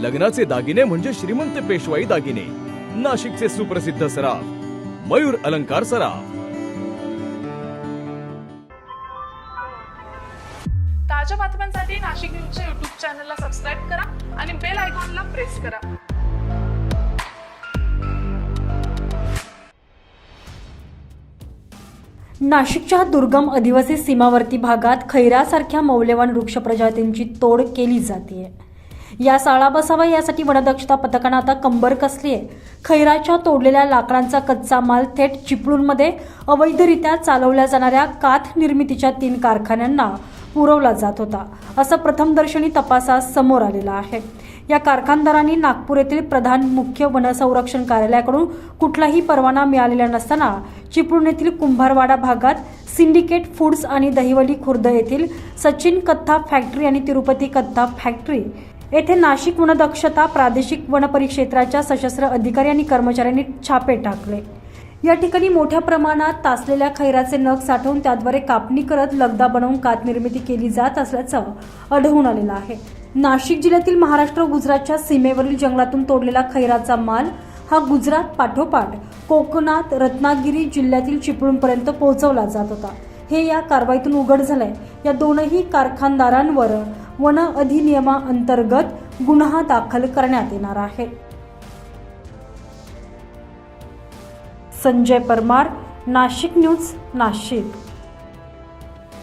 लग्नाचे दागिने म्हणजे श्रीमंत पेशवाई दागिने. नाशिकचे सुप्रसिद्ध सराफ मयूर अलंकार सराफ. ताज्या बातम्यांसाठी नाशिक न्यूजच्या युट्यूब चॅनलला सबस्क्राईब करा आणि बेल आयकॉनला प्रेस करा. नाशिकच्या दुर्गम आदिवासी सीमावर्ती भागात खैरासारख्या मौल्यवान वृक्ष प्रजातींची तोड केली जाते या साळा बसावा यासाठी वनदक्षता पथकानं आता कंबर कसली आहे? खैराच्या तोडलेल्या लाकडांचा कच्चा माल थेट चिपळूणमध्ये अवैधरित्या चालवल्या जाणाऱ्या काथ निर्मितीच्या तीन कारखान्यांना पुरवला जात होता. असं प्रथमदर्शनी तपासात समोर आलेलं आहे. या कारखानदारांनी नागपूर येथील प्रधान मुख्य वनसंरक्षण कार्यालयाकडून कुठलाही परवाना मिळालेला नसताना चिपळूण येथील कुंभारवाडा भागात सिंडिकेट फूड्स आणि दहिवली खुर्द येथील सचिन कत्था फॅक्टरी आणि तिरुपती कत्था फॅक्टरी येथे नाशिक वनदक्षता प्रादेशिक वनपरिक्षेत्राच्या सशस्त्र अधिकारी आणि कर्मचाऱ्यांनी छापे टाकले. या ठिकाणी मोठ्या प्रमाणात तासलेल्या खैराचे नग साठवून त्याद्वारे कापणी करत लगदा बनवून कात निर्मिती केली जात असल्याचं आढळून आलेलं आहे. नाशिक जिल्ह्यातील महाराष्ट्र गुजरातच्या सीमेवरील जंगलातून तोडलेला खैराचा माल हा गुजरात पाठोपाठ कोकणात रत्नागिरी जिल्ह्यातील चिपळूणपर्यंत पोहोचवला जात होता. हे या कारवाईतून उघड झालंय. या दोनही कारखानदारांवर वन अधिनियमाअंतर्गत गुन्हा दाखल करण्यात येणार आहे. संजय परमार नाशिक न्यूज नाशिक.